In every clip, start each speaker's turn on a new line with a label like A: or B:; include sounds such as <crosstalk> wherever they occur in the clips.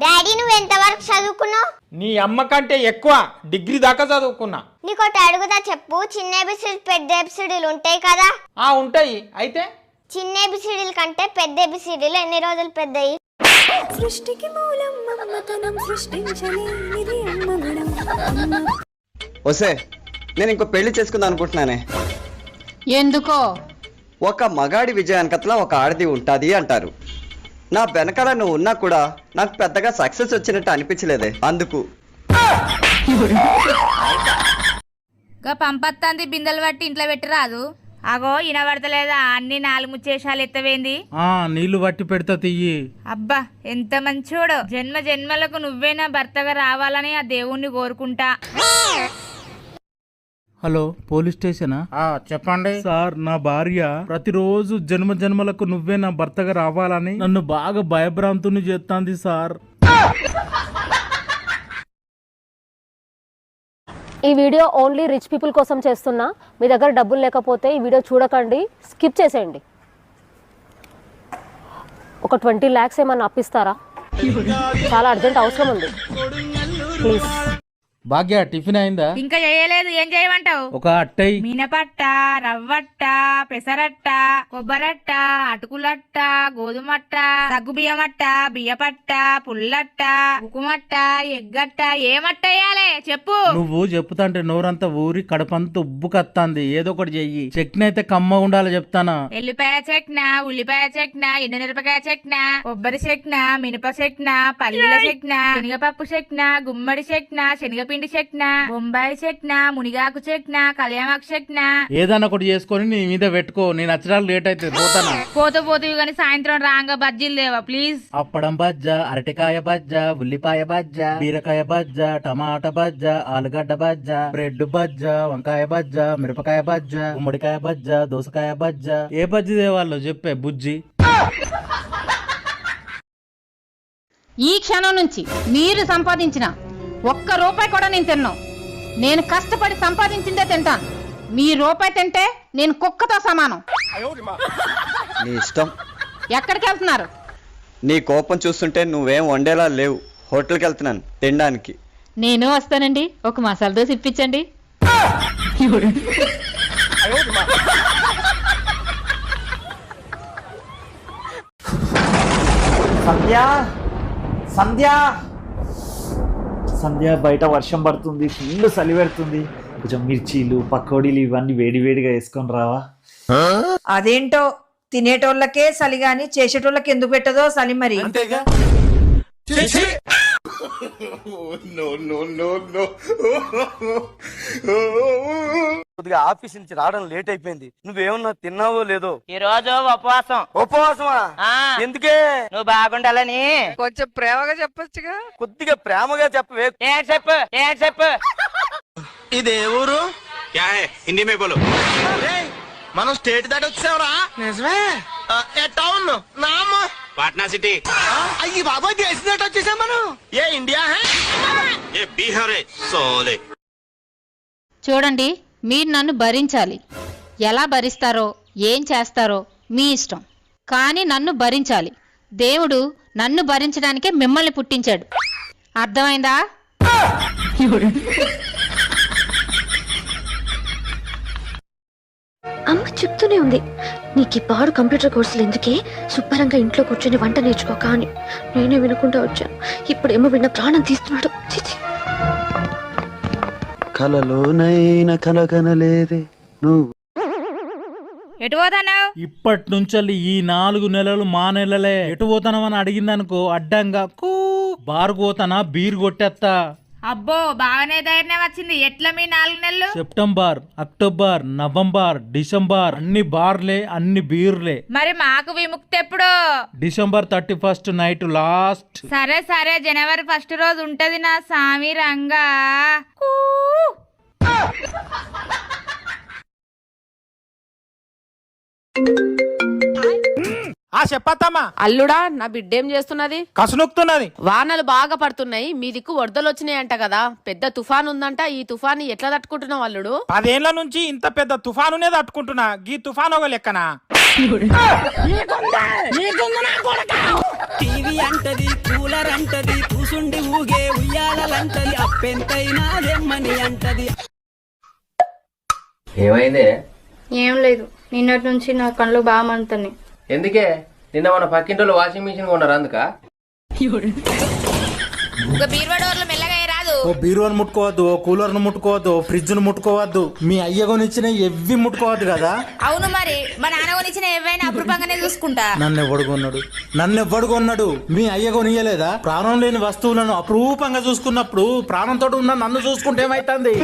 A: Daddy నువ్వు ఎంతవరకు చదువుకున్నావు?
B: నీ అమ్మ కంటే ఎక్కువ డిగ్రీ దాకా చదువుకున్నా.
A: నీకు ఒకటి అడుగుదా చెప్పు చిన్న ఎబిసిడీలు పెద్ద ఎబిసిడీలు ఉంటాయి కదా?
B: ఆ ఉంటాయి. అయితే?
A: చిన్న ఎబిసిడీల కంటే పెద్ద ఎబిసిడీలు ఎన్ని రోజులు పెద్దయి?
C: సృష్టికి మూలం మమ్మతనం సృష్టించలేనిది అమ్మగుణం
D: వసే నేను ఇంకో పెళ్ళి చేసుకుందాం అనుకుంటున్నానే.
E: ఎందుకో?
D: ఒక మగాడి విజయానికట్లా ఒక ఆడది ఉంటుంది అంటారు. నా వెనకాల నువ్వు ఉన్నా కూడా నాకు పెద్దగా సక్సెస్ వచ్చినట్టు అనిపించలేదే. అందుకు.
F: గా పంపత్తాంది బిందెలు పట్టి ఇంట్లో పెట్టి రాదు. అగో ఇనబడతలేదా? అన్ని నాలుగు ముచ్చేషాలు ఎత్తవేంది?
B: ఆ నీళ్ళు పట్టి పెడతా తియ్యి.
F: అబ్బా ఎంత మంచోడు. జన్మ జన్మలకు నువ్వే నా భర్తగా రావాలని ఆ దేవుణ్ణి కోరుకుంటా.
G: హలో పోలీస్ స్టేషనా?
B: ఆ చెప్పండి.
G: సార్ నా భార్య ప్రతిరోజు జన్మ జన్మలకు నువ్వే నా భర్తగా రావాలని నన్ను బాగా భయభ్రాంతుని చేస్తాంది సార్.
H: ఈ వీడియో ఓన్లీ రిచ్ పీపుల్ కోసం చేస్తున్నా. మీ దగ్గర డబ్బులు లేకపోతే ఈ వీడియో చూడకండి స్కిప్ చేసేయండి. ఒక ట్వంటీ ల్యాక్స్ ఏమన్నా అప్పిస్తారా? చాలా అర్జెంట్ అవసరం ఉంది. ప్లీజ్.
G: భాగ్య టిఫిన్ అయిందా?
F: ఇంకా చేయలేదు. ఏం చేయమంటావు?
G: ఒక అట్టై
F: మినపట్ట రవ్వట్ట పెసరట్ట కొబ్బరట్ట అటుకులట్ట గోధుమట్ట సగ్గుబియ్యమట్ట బియ్యపట్ట పుల్లట్ట ఉకుమట్ట ఎగ్గట్ట. ఏమట్ట వేయాలి చెప్పు.
G: నువ్వు చెప్తాంటే నోరంతా ఊరి కడపంతా ఉబ్బు కత్తాంది. ఏదో ఒకటి చెయ్యి. చట్నీ అయితే కమ్మ ఉండాలి చెప్తానా?
F: ఎల్లిపాయ చెక్న ఉల్లిపాయ చెక్న ఎండుమిరపకాయ చెక్న కొబ్బరి చెక్న మినప చెక్న పల్లీల చెక్న శనగపప్పు చెక్న గుమ్మడి చెక్న శనగపిండి చెక్న బొంబాయి చెక్న మునిగాకు చెక్న కళ్యామాకు చెక్న
G: ఏదన్నా ఒకటి చేసుకొని నీ మీద పెట్టుకో. నేను నచ్చడానికి లేట్ అయితే పోతానా?
F: పోతూ పోతూ గాని సాయంత్రం రాంగా బజ్జీలు లేవా ప్లీజ్?
G: అప్పడం బజ్జ అరటికాయ బజ్జ ఉల్లిపాయ బజ్జ బీరకాయ బజ్జ టమాటా బజ్జ ఆలుగడ్డ బజ్జ బ్రెడ్ బజ్జ వంకాయ బజ్జ మిరపకాయ బజ్జ గుమ్మడికాయ బజ్జ దోసకాయ బజ్జ. ఏ బజ్జి దేవాళ్ళు చెప్పే బుజ్జి.
E: ఈ క్షణం నుంచి మీరు సంపాదించిన ఒక్క రూపాయి కూడా నేను తిన్నాను నేను కష్టపడి సంపాదించిందే తింటాను. మీ రూపాయి తింటే నేను కుక్కతో సమానం.
D: నీ ఇష్టం.
E: ఎక్కడికి వెళ్తున్నారు?
D: నీ కోపం చూస్తుంటే నువ్వేం వండేలా లేవు. హోటల్కి వెళ్తున్నాను తినడానికి.
E: నేను వస్తానండి. ఒక మసాలా దోశ ఇప్పించండి.
I: సంధ్య సంధ్య. సంధ్య బయట వర్షం పడుతుంది ఫుల్ చలి పెడుతుంది. కొంచెం మిర్చీలు పకోడీలు ఇవన్నీ వేడి వేడిగా వేసుకొని రావా?
J: అదేంటో తినేటోళ్ళకే చలి గాని చేసేటోళ్ళకి ఎందుకు పెట్టదో చలి మరి. <laughs>
D: కొద్దిగా ఆఫీస్ నుంచి రావడం లేట్ అయిపోయింది. నువ్వేమన్నా తిన్నావో లేదో?
K: ఈ రోజు ఉపవాసం.
D: ఉపవాసమా?
K: ఆ.
D: ఎందుకే?
K: నువ్వు బాగుండాలని.
J: కొంచెం ప్రేమగా చెప్పొచ్చుగా?
D: కొద్దిగా ప్రేమగా చెప్పవే.
K: ఏం చెప్పు? ఏం చెప్పు?
D: ఇది ఊరు? హిందీ మే బోలో. మనం స్టేట్ దాటి వచ్చావురా? నిజమే. ఏ టౌన్? నామ్? పాట్నా సిటీ. అయ్యి బాబా వచ్చేసాం మనం? ఏ ఇండియా హే? ఏ బీహార్ సోలే.
E: చూడండి మీరు నన్ను భరించాలి. ఎలా భరిస్తారో ఏం చేస్తారో మీ ఇష్టం. కానీ నన్ను భరించాలి. దేవుడు నన్ను భరించడానికే మిమ్మల్ని పుట్టించాడు. అర్థమైందా?
C: అమ్మ చెప్తూనే ఉంది. నీకు ఈ పాడు కంప్యూటర్ కోర్సులు ఎందుకే? శుభ్రంగా ఇంట్లో కూర్చొని వంట నేర్చుకోక అని. నేనే వినకుండా వచ్చాను. ఇప్పుడేమో విన్న ప్రాణం తీస్తున్నాడు.
D: కలలోనైనా కలగనలేదే నువ్వు.
F: ఎటు
G: ఇప్పటి నుంచి ఈ నాలుగు నెలలు మా నెలలే. ఎటు పోతానమని అడిగిందనుకో అడ్డంగా కూ. బారు పోతానా బీర్ కొట్టేస్తా
F: అబ్బో బాగానే ధైర్యం వచ్చింది. ఎట్లా మీ నాలుగు నెలలు?
G: సెప్టెంబర్ అక్టోబర్ నవంబర్ డిసెంబర్ అన్ని బార్లే అన్ని బీర్లే.
F: మరి మాకు విముక్తి ఎప్పుడు?
G: December thirty first night last.
F: సరే సరే జనవరి ఫస్ట్ రోజు ఉంటది నా సామి రంగా. కూ.
B: ఆ చెప్పత్తమ్మా.
H: అల్లుడా నా బిడ్డేం చేస్తున్నది?
B: కసునుక్తున్నది
H: వానలు బాగా పడుతున్నాయి మీ దిక్కు వరదలు వచ్చినాయంట కదా పెద్ద తుఫాన్ ఉందంట ఈ తుఫాన్ ఎట్లా తట్టుకుంటున్నావు అల్లుడు?
B: పదేళ్ళ నుంచి ఇంత పెద్ద తుఫానునే తట్టుకుంటున్నా గీ తుఫాను ఒక లెక్కనా?
K: టీవీ అంటది కూలర్ అంటది కూసుండి ఊగే ఉయ్యాలంటది అప్పెంతైనా దెమ్మని అంటది.
L: ఏమైంది?
C: ఏం లేదు నిన్నటి నుంచి నా కళ్ళు బాగా మండుతున్నాయి.
L: ఎందుకే? నిన్న మన పక్కింటి వాషింగ్ మిషన్ కొన్నారు అందుక.
F: ఒక బీరువా డోర్లు మెల్లగా రాదు.
G: ఓ బీరువాను ముట్టుకోవద్దు ఓ కూలర్ను ముట్టుకోవద్దు ఓ ఫ్రిడ్జ్ను ముట్టుకోవద్దు. మీ అయ్య కొనిచ్చిన ఎవ్వి ముట్టుకోవద్దు కదా?
F: అవును మరి మా నాన్న కొనిచ్చిన ఏవైనా అపురూపంగానే చూసుకుంటా.
G: నన్ను ఎవడు కొన్నాడు? నన్ను ఎవడు కొన్నాడు? మీ అయ్య కొనియలేదా? ప్రాణం లేని వస్తువులను అపురూపంగా చూసుకున్నప్పుడు ప్రాణంతో ఉన్న నన్ను చూసుకుంటే ఏమైతుంది?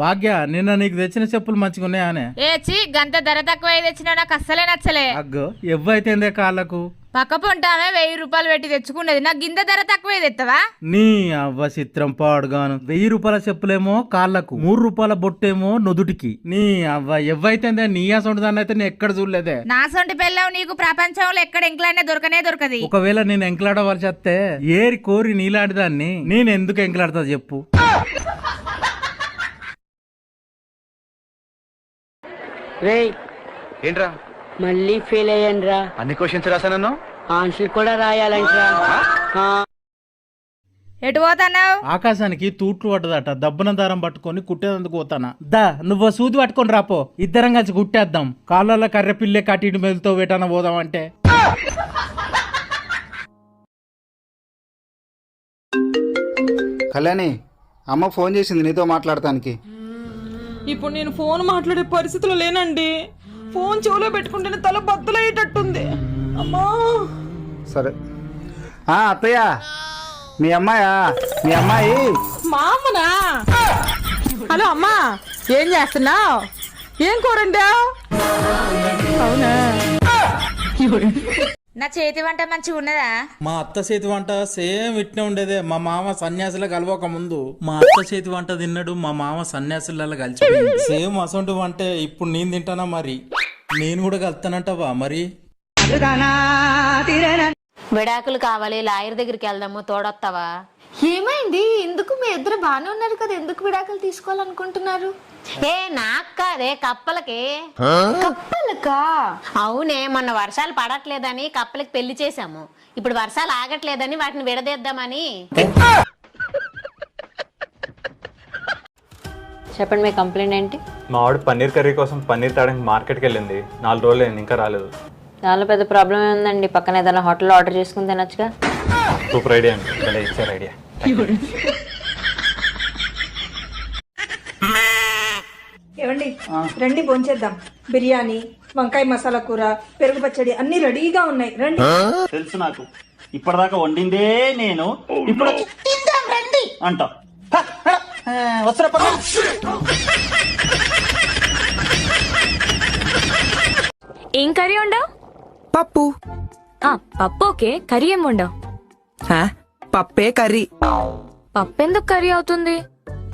G: భాగ్య నిన్న నీకు తెచ్చిన చెప్పులు మంచిగా ఉన్నాయానే
F: ఏ చి గంత ధర తక్కువ తెచ్చినా నాకు అస్సలే నచ్చలే.
G: అగ్గో ఎవ్వైతేందే కాళ్ళకు?
F: పక్క పొంటామే వెయ్యి రూపాయలు పెట్టి తెచ్చుకున్నది. నాకు గింత ధర తక్కువ తెత్తవా?
G: నీ అవ్వ చిత్రం పాడుగాను. వెయ్యి రూపాయల చెప్పులేమో కాళ్ళకు మూడు రూపాయల బొట్టేమో నుదుటికి. నీ అవ్వ ఎవ్వైతేందే నీ అసొంటి దాన్ని అయితే నేను ఎక్కడ చూడలేదే?
F: నా సొంటి పెళ్ళావు నీకు ప్రపంచంలో ఎక్కడ ఎంకలైనా దొరకనే దొరకది.
G: ఒకవేళ నేను ఎంకలాడవలసి వస్తే ఏరి కోరి నీలాంటి దాన్ని నేను ఎందుకు ఎంకలాడతా చెప్పు. <laughs>
K: రేయ్
D: ఏంట్రా?
K: మళ్ళీ ఫెయిల్ అయ్యాను రా
D: అన్ని క్వశ్చన్స్ రాసానన్నా
K: ఆన్సర్ కూడా రాయాలంట్రా. ఆ.
F: ఎటు పోతున్నావు?
G: ఆకాశానికి తూట్లు పడ్డదట దబ్బన దారం పట్టుకొని కుట్టేందుకు పోతానా? దా నువ్వు సూది పట్టుకొని రాపో ఇద్దరం కలిసి కుట్టేద్దాం. కాళ్ళ కర్రె పిల్లే కట్టి మెలుతో వేటాన పోదాం అంటే
M: కళ్యాణి అమ్మ ఫోన్ చేసింది నీతో మాట్లాడటానికి.
J: ఇప్పుడు నేను ఫోన్ మాట్లాడే పరిస్థితిలో లేనండి. ఫోన్ చెవులో పెట్టుకుంటేనే తల బద్దలయ్యేటట్టుంది. అమ్మా.
M: సరే. ఆ, అత్తయ్య. మీ అమ్మాయా? మీ అమ్మాయి?
J: మా అమ్మనా? హలో అమ్మా. ఏం చేస్తున్నావు? ఏం కూరండా అవునా?
F: నా చేతి వంట మంచిగా ఉన్నదా?
G: మా అత్త చేతి వంట సేమ్ ఇట్నే ఉండేదే. మా మామ సన్యాసుల కలవక ముందు మా అత్త చేతి వంట తిన్నాడు మా మామ సన్యాసులలో కలిసిపోయింది. సేమ్ అసొంటి వంటే ఇప్పుడు నేను తింటానా మరి? నేను కూడా కలుతానంటావా మరి?
C: విడాకులు కావాలి లాయర్ దగ్గరికి వెళ్దాము తోడొస్తావా
A: ఏమైంది? ఎందుకు మీ ఇద్దరు బాగానే ఉన్నారు కదా ఎందుకు విడాకులు తీసుకోవాలనుకుంటున్నారు?
C: ఏ నాకు కాదే కప్పలకి?
A: కప్పలకా?
C: అవునే మొన్న వర్షాలు పడట్లేదని కప్పలకి పెళ్ళి చేశాము. ఇప్పుడు వర్షాలు ఆగట్లేదని వాటిని విడదీద్దామని. చెప్పండి మీ కంప్లైంట్ ఏంటి?
I: మా ఆవిడ పన్నీర్ కర్రీ కోసం పన్నీర్ తేడానికి మార్కెట్కి వెళ్ళింది. నాలుగు రోజులు అయింది ఇంకా రాలేదు.
C: చాలా పెద్ద ప్రాబ్లం ఏముందండి పక్కన ఏదైనా హోటల్లో ఆర్డర్ చేసుకుని తినొచ్చుగా.
I: సూపర్ ఐడియా అండి. భలే ఇచ్చారు ఐడియా.
J: రండి భోంచేద్దాం. బిర్యానీ వంకాయ మసాలా కూర పెరుగు పచ్చడి అన్ని రెడీగా ఉన్నాయి. రండి.
G: తెలుసు నాకు. ఇప్పటిదాకా వండిందే నేను. ఇప్పుడు అంటా.
F: ఏం కర్రీ ఉండవు
K: పప్పు.
F: పప్పు ఓకే. కర్రీ ఏం ఉండవు
K: పప్పే కర్రీ.
F: పప్పు ఎందుకు కర్రీ అవుతుంది?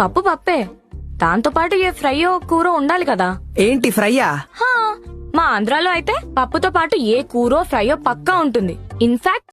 F: పప్పు పప్పే. దాంతో పాటు ఏ ఫ్రైయో కూర ఉండాలి కదా.
K: ఏంటి ఫ్రైయా?
F: హా, మా ఆంధ్రాలో అయితే పప్పుతో పాటు ఏ కూరో ఫ్రైయో పక్కా ఉంటుంది. ఇన్ఫాక్ట్